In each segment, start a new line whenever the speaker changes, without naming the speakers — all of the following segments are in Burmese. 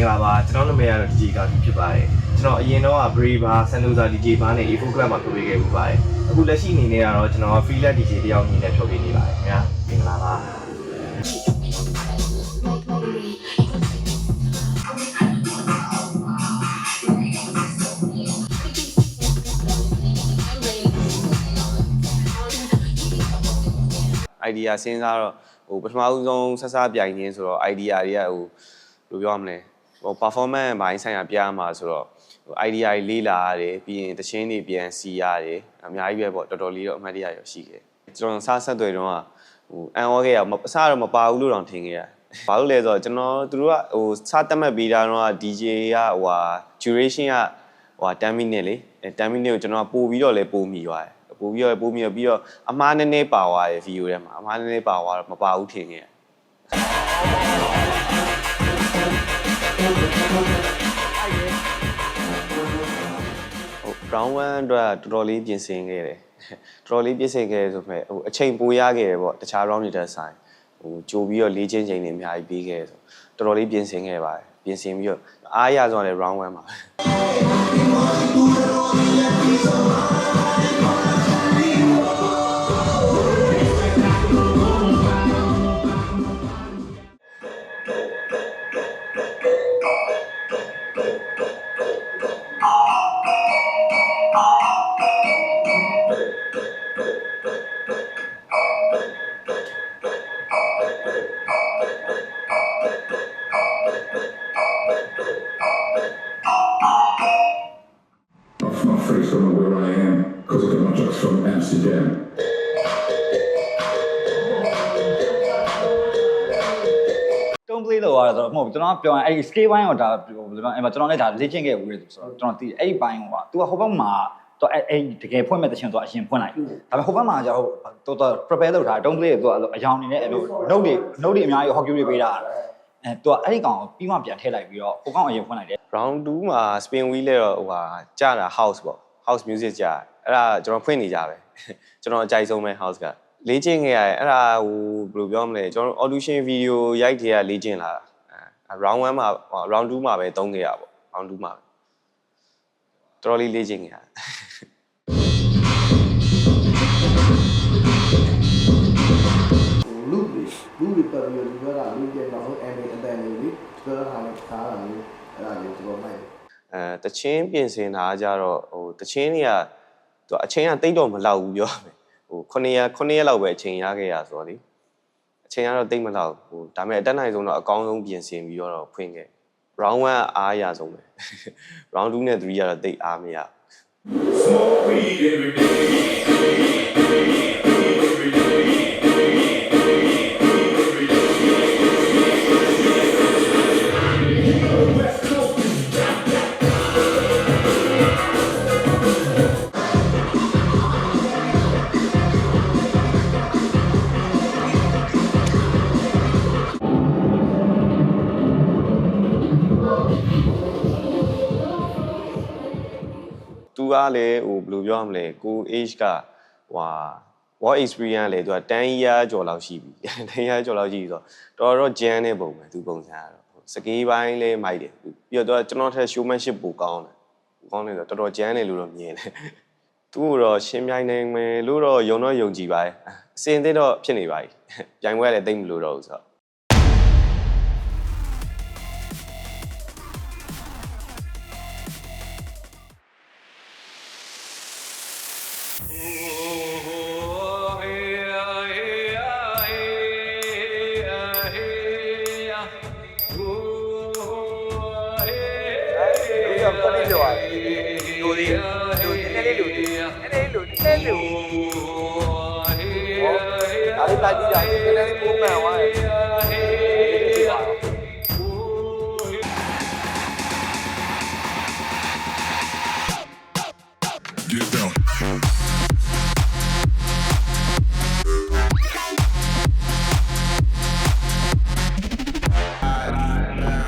င်္ဂလာပါကျွန်တော်နာမည်ကတော့ DJ ကာကီဖြစ်ပါတယ်ကျွန်တော်အရင်တော့ Brave Sandoza DJ ဘာနဲ့ A4 Club မှာထုတ်ပေးခဲ့ပူပါတယ်အခုလက်ရှိအနေနဲ့ကတော့ကျွန်တော် Freelance DJ တယောက်အနေနဲ့ထုတ်ပေးနေပါတယ်ခင်ဗျာမင်္ဂလာပါ
idea စဉ်းစားတော့ဟိုပထမဦးဆုံးဆက်စားပြိုင်ခြင်းဆိုတော့ idea တွေကဟိုဘယ်လိုပြောရမလဲ ဟို performance ဘိုင်းဆိုင်ရာပြရမှာဆိုတော့ဟို idea တွေလေးလာရတယ်ပြီးရင်တချင်းတွေပြန်စီရတယ်အများကြီးပဲပေါ့တော်တော်လေးတော့အမှတ်တရရရှိခဲ့ကျွန်တော်စားဆက်သွယ်တော့ဟိုအန်အောခဲ့ရအစားတော့မပါဘူးလို့တောင်ထင်ခဲ့ရဘာလို့လဲဆိုတော့ကျွန်တော်တို့ကဟိုစားတက်မှတ်ပြီးတာတော့ DJ ကဟိုဟာ duration ကဟိုဟာ10 minute လေ10 minute ကိုကျွန်တော်ပို့ပြီးတော့လဲပို့မိသွားတယ်ပို့ပြီးတော့ပို့ပြီးတော့ပြီးတော့အမားနည်းနည်းပါသွားတယ်ဗီဒီယိုထဲမှာအမားနည်းနည်းပါသွားတော့မပါဘူးထင်ခဲ့ရ ဟို round 1အတွက်တော်တော်လေးပြင်ဆင်ခဲ့တယ်တော်တော်လေးပြင်ဆင်ခဲ့တယ်ဆိုပေမဲ့ဟိုအချိန်ပိုရခဲ့တယ်ပေါ့တခြား round တွေတက်ဆိုင်ဟိုကြိုပြီးတော့လေးချင်းချိန်တွေအများကြီးပေးခဲ့တယ်ဆိုတော်တော်လေးပြင်ဆင်ခဲ့ပါတယ်ပြင်ဆင်ပြီးတော့အားရဆုံးတယ် round 1မှာပဲ
Amsterdam.
တုံး play လောက်ရတော့မဟုတ်ဘူးကျွန်တော်ကပြောရင်အဲ့ဒီ scale ဘိုင်းတော့ဒါဘယ်လိုပြောအဲ့မှာကျွန်တော်လည်းဒါလေ့ကျင့်ခဲ့ဦးရတယ်ဆိုတော့ကျွန်တော်သိတယ်အဲ့ဒီဘိုင်းကသူကဟိုဘက်မှာတော့အဲ့အဲ့တကယ်ဖွင့်မဲ့တချင်တော့အရင်ဖွင့်လိုက်ဒါပေမဲ့ဟိုဘက်မှာကျတော့တော်တော် prepare လုပ်ထားတုံး play ကိုသူကအယောင်နေနဲ့အဲ့လို note တွေ note တွေအများကြီး hockey တွေပေးတာအဲသူကအဲ့ဒီကောင်ကိုပြီးမှပြန်ထည့်လိုက်ပြီးတော့ဟိုကောင်အရင်ဖွင့်လိုက်တယ်
round 2မှာ spin wheel လဲတော့ဟိုဟာကြာတာ house ပေါ့ house music ကြာတယ်အဲ့ဒါကျွန်တော်ဖွင့်နေကြပဲကျွန်တော်အကြိုက်ဆုံးပဲ house ကလေးချင်းခဲ့ရတယ်အဲ့ဒါဟိုဘယ်လိုပြောမလဲကျွန်တော် audition video ရိုက်တဲ့ကလေးချင်းလာတာအဲ round 1မှာဟို round 2မှာပဲသုံးခဲ့ရပေါ့ round 2မှာပဲတော်တော်လေးလေးချင်းခဲ့ရတယ်
လူတွေလူတွေပတ်ပြီးတော့ဒီဘက်ကလူတွေနောက်ဆုံး MA အတန်လေးလေပြောတာနဲ့ခါတာလေးအဲ့ဒါလေးကျွန်တော်မှတ်တယ်
အဲတချင်းပြင်ဆင်တာကြတော့ဟို တချင်းတွေကသူအချိန်ကတိတ်တော့မလောက်ဘူးပြောမယ်ဟို9ရက်9ရက်လောက်ပဲအချိန်ရခဲ့ရဆိုတော့လေအချိန်ကတော့တိတ်မလောက်ဟိုဒါပေမဲ့အတက်နိုင်ဆုံးတော့အကောင်းဆုံးပြင်ဆင်ပြီးတော့ဖွင့်ခဲ့ round 1အားရဆုံးပဲ round 2နဲ့3ကတော့တိတ်အားမရဘူးသူ ကလည်းဟိုဘယ်လိုပြောရမလဲကို age ကဟွာ what experience လဲသူက10 year ကျော်လောက်ရှိပြီ10 year ကျော်လောက်ရှိပြီဆိုတော့တော်တော်ကြမ်းတဲ့ပုံပဲသူပုံစံကတော့စကေးပိုင်းလဲမိုက်တယ်ပြီးတော့သူကကျွန်တော်ထက် showmanship ပိုကောင်းတယ်ကောင်းတယ်ဆိုတော့တော်တော်ကြမ်းတယ်လို့တော့မြင်တယ်သူ့ကိုတော့ရှင်းပြိုင်နိုင်မယ်လို့တော့ယုံတော့ယုံကြည်ပါတယ်အစင်သေးတော့ဖြစ်နေပါပြီပြိုင်ပွဲလည်းတိတ်မလို့တော့ဘူးဆိုတော့
လူဒီ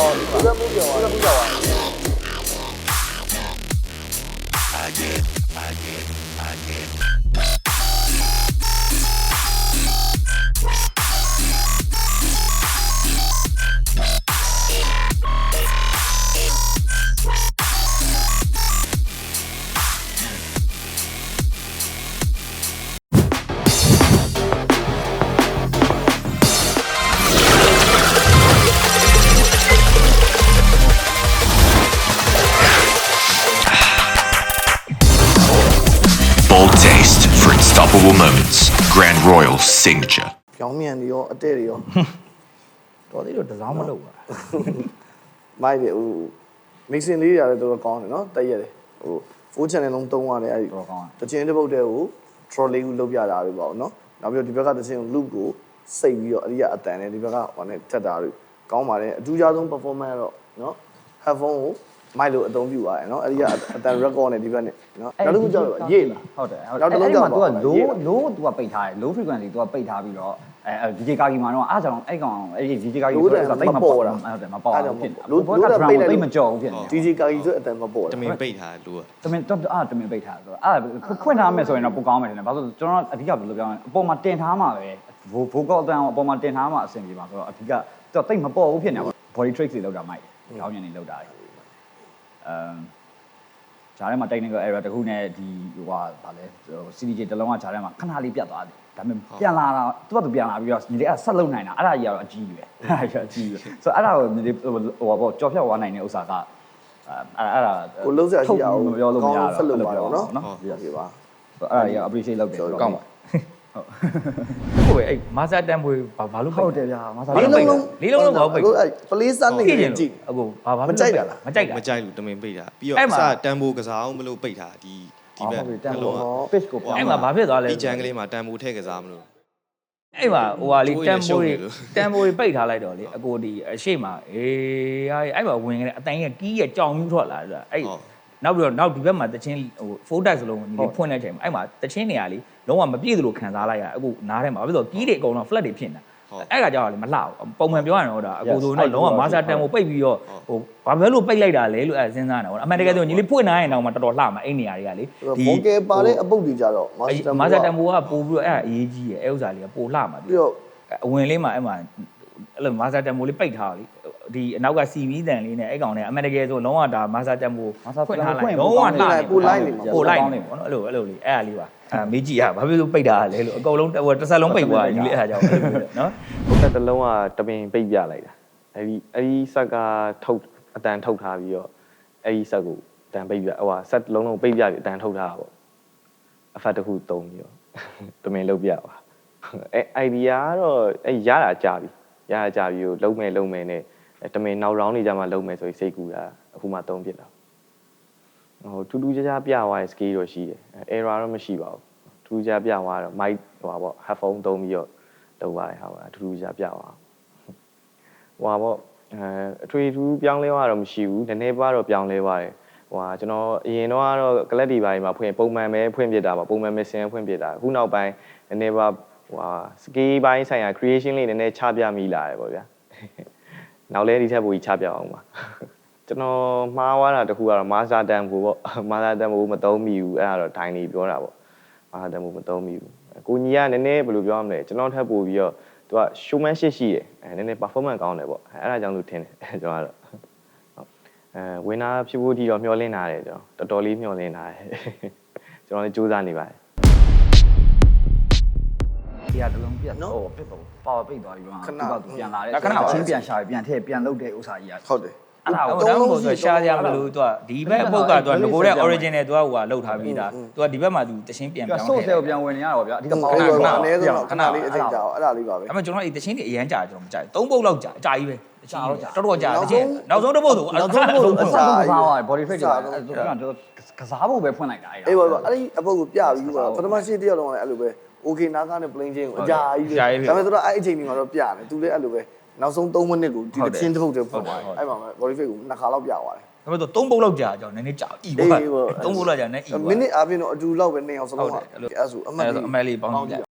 အေးဘောဒီဘက်မူပြောပါဒီဘ
signature.
။ပြောင်းမြန်တွေရောအတဲ့တွေရော
တော်သေးတော့တစားမလုပ်ပါ
မိုက်တွေဟို mixing လေးတွေလည်းတော်တော်ကောင်းတယ်နော်တက်ရက်တယ်ဟို4 channel လုံးသုံးရတယ်အဲ့ဒီ
တော်ကောင်း
တချင်းတစ်ပုတ်တည်းကို trolley ကိုလုတ်ပြတာတွေပေါ့နော်နောက်ပြီးတော့ဒီဘက်ကတချင်းကို loop ကိုစိတ်ပြီးတော့အရိယာအတန်နဲ့ဒီဘက်ကဟိုနဲ့ထက်တာတွေကောင်းပါတယ်အထူးခြားဆုံး performance တော့နော် headphone ကို မိုက်လို့အသုံးပြုပါတယ်နော်အရိယာအတန် record နဲ့ဒီဘက်နဲ့နော်နောက်တစ်ခုကြောက်တော့ရေးလာ
ဟုတ်တယ်ဟုတ်
နောက်တစ်လုံး
အဲ့
ကြော
မှာ
က်
तू
ပါ
က low low तू ကပိတ်ထားတယ် low frequency तू ကပိတ်ထားပြီးတော့အဲ DJ ကာဂီမှာတော့အားကြောင့်အဲ့ကောင်အဲ့ဒီ DJ ကာဂီဆိုတော့တိတ်မပေါ်တာဟုတ်တယ်မပေါ်ဘူးဖြစ်တယ်ဘောက drum တိတ်မကြောက်ဘူးဖြစ်နေ
DJ ကာကြီးဆိုအတန်မပေါ်
တ
တာ
မင်ပိတ်ထားလို့อ่ะ
တမင်တော့အားတမင်ပိတ်ထားဆိုတော့အားဖွင့်ထားမယ်ဆိုရင်တော့ပိုကောင်းမယ်ထင်တယ်ဘာလို့ကျွန်တော်အဓိကဘယ်လိုပြောရလဲအပေါ်မှာတင်ထားမှာပဲ vocal အတန်းအပေါ်မှာတင်ထားမှာအဆင်ပြေပါဆိုတော့အဓိကတော့တိတ်မပေါ်ဘူးဖြစ်နေပါ body tricks တွေလောက်တာမိုက်တယ်ခေါင်းညံနေလောက်တာတယ် အမ်ဂျားထဲမှာ technical error တခုနဲ့ဒီဟိုဟာဗာလဲ CDJ တစ်လုံးကဂျားထဲမှာခဏလေးပြတ်သွားတယ်ဒါပေမဲ့ပြန်လာတာသူ့ဘက်သူပြန်လာပြီးတော့ညီလေးကဆက်လုံနိုင်တာအဲ့ဒါကြီးကတော့အကြီးပဲအဲ့ဒါကြီးအကြီးပဲဆိုတော့အဲ့ဒါကိုညီလေးဟိုဟိုပေါ့ကြော်ဖြတ်သွားနိုင်တဲ့ဥစ္စာကအဲ့အဲ့ဒါ
ကိုလုံးစရာရှိအောင်
မပြောလို့မရ
ကောင်း
ဘူး
ဆက်လုပ်ပါတော့နော်
နော်
ဟုတ်ပြီပါ
အဲ့ဒါကြီး appreciate လုပ်တယ်
ကောင်းပါ
ဟုတ်ပဲအဲ့မာစာတန်ပွေဘာဘာလို့
ဟုတ်တယ်ဗျာမဆာ
လေးလုံးလုံးလေးလုံးလုံးဘာလို့ပိတ်
အခုအဲ့ play stand နေ
ကြည့်
ကြ
ရင်
ည့်
အခုဘာဘာ
မကြိုက်တာလား
မကြိုက်တာ
မကြိုက်လို့တမင်ပိတ်တာပြီး
အဲ့
တော့
မှာ
အစတန်ဖိုးကစားအောင်မလို့ပိတ်တာဒီဒီဘက်
ဟုတ်ပြီတန်
နှ
ဖိုး
လုံးက
pitch ကိုပြောင်း
အဲ့မှာဘာဖြစ်သွားလဲ
ဒီဂျန်ကလေးမှာတန်ဖိုးထည့်ကစားမလို့
အဲ့မှာဟိုဟာလေး
ချိုး
တ
ရင်
န်
ရှုံး
ပိုး
နေ
တွေ
လို့
တန်ပိုးတွေပိတ်ထားလိုက်တော့လေအကိုဒီအရှိမအေးအဲ့မှာဝင်ခဲ့တဲ့အတိုင်းကကီးရဲ့ကြောင်မျိုးထွက်လာတယ်အဲ့
ဟုတ်
နောက်ပြီးတော့နောက်ဒီဘက်မှာတချင်းဟိုဖိုးတိုက်စလုံးညီလေးဖွင့်တဲ့အချိန်မှာအဲ့မှာတချင်းနေရာလေးလုံးဝမပြည့်သလိုခံစားလိုက်ရအခုနားထဲမှာဘာဖြစ်လို့ကီးတွေအကုန်လုံး flat တွေဖြစ်နေတာအဲ့ကကြောင့်လေမလှဘူးပုံမှန်ပြောရရင်တော့ဒါအကိုဆိုတော့လုံးဝမာစာတန်ကိုပိတ်ပြီးတော့ဟိုဘာပဲလို့ပိတ်လိုက်တာလဲလို့အဲစဉ်းစားနေတာပေါ့အမှန်တကယ်ဆိုညီလေးဖွင့်နိုင်ရင်တော့မှတော်တော်လှမှာအဲ့နေရာတွေကလေ
ဒီ vocal ပါတဲ့အပုတ်တွေကြတော့ master
မာစာတန်ကိုကပို့ပြီးတော့အဲ့ဒါအရေးကြီးရဲ့အဲ့ဥစ္စာလေးကပိုလှမှာ
ပြီးတော့
အဝင်လေးမှာအဲ့မှာအဲ့လိုမာစာတန်မိုလေးပိတ်ထားတာလေ ဒီအနောက်ကစီမီတန်လေးနဲ့အဲ့ကောင်နဲ့အမန်တကယ်ဆိုလုံးဝဒါမာစာတန်မိုဖွင့်ထားလိုက်လုံးဝလှနေပို့လိုက်နေပေါ့နော်အဲ့လိုအဲ့လိုလေးအဲ့ဒါလေးပါအဲမေးကြည့်ရဘာဖြစ်လို့ပိတ်တာလဲလို့အကုန်လုံးတစ်ဆက်လုံးပိတ်သွားတယ်ညီလေးအဲ့ဒါကြောင့်နော်
ဟိုဆက်တစ်လုံးကတပင်ပိတ်ပြလိုက်တာအဲ့ဒီအဲ့ဒီဆက်ကထုတ်အတန်ထုတ်ထားပြီးတော့အဲ့ဒီဆက်ကိုအတန်ပိတ်ပြဟိုဟာဆက်တစ်လုံးလုံးပိတ်ပြပြီးအတန်ထုတ်ထားတာပေါ့အဖတ်တစ်ခုတုံးပြီးတော့တမင်လုတ်ပြပါအဲ့ idea ကတော့အဲ့ရတာကြာပြီရတာကြာပြီကိုလုံးမယ်လုံးမယ်နဲ့ တမင်နောက် round နေကြမှာလုံးမယ်ဆိုပြီးစိတ်ကူတာအခုမှတုံးပြစ်တာဟိုထူးထူးခြားခြားပြသွားတဲ့ scale တော့ရှိတယ် error တော့မရှိပါဘူးထူးခြားပြသွားတော့ mic ဟိုပါပေါ့ headphone သုံးပြီးတော့လုပ်ရတယ်ဟာပါထူးထူးခြားပြသွားဟိုပါပေါ့အဲအထွေထူးပြောင်းလဲသွားတော့မရှိဘူးနည်းနည်းပါတော့ပြောင်းလဲသွားတယ်ဟိုဟာကျွန်တော်အရင်တော့ကတော့ကလပ်ဒီပိုင်းမှာဖွင့်ပုံမှန်ပဲဖွင့်ပြတာပါပုံမှန်ပဲဆင်းဖွင့်ပြတာအခုနောက်ပိုင်းနည်းနည်းပါဟိုဟာ scale ပိုင်းဆိုင်ရာ creation လေးနည်းနည်းချပြမိလာတယ်ပေါ့ဗျာ နောက်လဲဒီထက်ပိုကြီးချပြအောင်ပါကျွန်တော်မှားသွားတာတခုကတော့ master တန်ဖို့ပေါ့ master တန်ဖို့မသုံးမိဘူးအဲ့ဒါတော့ဒိုင်းနေပြောတာပေါ့ master တန်ဖို့မသုံးမိဘူးကိုကြီးကနည်းနည်းဘယ်လိုပြောရမလဲကျွန်တော်ထပ်ပို့ပြီးတော့သူက showmanship ရှိတယ်အဲနည်းနည်း performance ကောင်းတယ်ပေါ့အဲအဲ့ဒါကြောင့်လို့ထင်တယ်အဲကျွန်တော်ကတော့အဲဝင်နာဖြစ်ဖို့ဒီတော့မျှော်လင့်တာတယ်ကျွန်တော်တော်တော်လေးမျှော်လင့်တာတယ်ကျွန်တော်လည်းစူးစမ်းနေပါတယ်
ဒီကတလုံးပြတ်တော့ပြတ်တော့ပါဝါပိတ်သွားပြီးတော့
ခဏ
သူကသူပြန်လာတယ်
ခဏပါ
ချင်းပြန်ရှာပြန်ထည့်ပြန်လုပ်တဲ့ဥစ္စာကြီးက
ဟုတ်တယ်
အဲ့ဒါ
ဟို
ကို
တန်းကိုဆိုရှားကြမလို့သူကဒီဘက်အပုတ်ကသူကငကိုတဲ့ origin နဲ့သူကဟိုကလောက်ထားပြီးသားသူကဒီဘက်မှာသူတချင်းပြန်
ပြ
ပြောင်း
ဆို့
ထည့်
ဆဲကိုပြန်ဝင်နေရတော့ဗျာအဓိက
ခ
မောင်း
ဏ
နေ
ခ
တော့
ဏအနည်းဆုံး
ခ
ခ
ဏ
ဏ
လေး
လေး
အ
အ
ထိ
ချိန်
တ်ကြာ
ကြာအောင်အဲ့ဒါလေးပါပဲ
အဲ့မဲ့ကျွန်တော်ဒီတချင်းတွေအရန်ကြာကျွန်တော်မကြိုက်သုံးပုတ်လောက်ကြာအကြာကြီးပဲ
ကြာတော့ကြာ
တော်တော်ကြာ
နောက်
တ
ဆုံး
ချင်းနောက်ဆုံးတစ်ပုတ်ဆို
နောက်ဆုံးတစ်ပုတ်
အ
အ
စား
စား
ကစားသွား body fake က
အစား
အဲ့ဒါကတော့ကစားဖို့ပဲဖွင့်လိုက်တာအဲ့ဒါ
အေးပါပါအဲ့ဒီအပုတ်ကိုပြပြီးတော့ပထမရှိတယောက်လုံးကလည်းအဲ့လိုပဲ okay နားကားနဲ့ plane ချင်းကိုအကြာကြီးပဲဒါပေမဲ့သူတို့အဲ့အချိန်ဒီမှာတော့ပြတယ်သူလည်းအဲ့လိုပဲနောက်ဆုံး3မိနစ်ကိုဒီတစ်ချင်းတစ်ပုတ်တည်းဖွင့်သွားတယ်အဲ့မှာ body fake ကိုနှစ်ခါလောက်ပြသွားတယ်
ဒါပေမဲ့သုံးပုတ်လောက်ကြာကျွန်တော်နည်းနည်းကြာအီ
အေး
ပါ
ပေါ့
သုံးပုတ်လောက်ကြာနည်းအီပါ
မိနစ်အပြင်တော့အတူလောက်ပဲနေအောင်စလုံး
ဟုတ်
ပါ
တယ်အဲ့လို
အဲ့ဆိုအမှတ်
အဲ့ဒါဆိုအမက်လေးပေါင်းကြည့်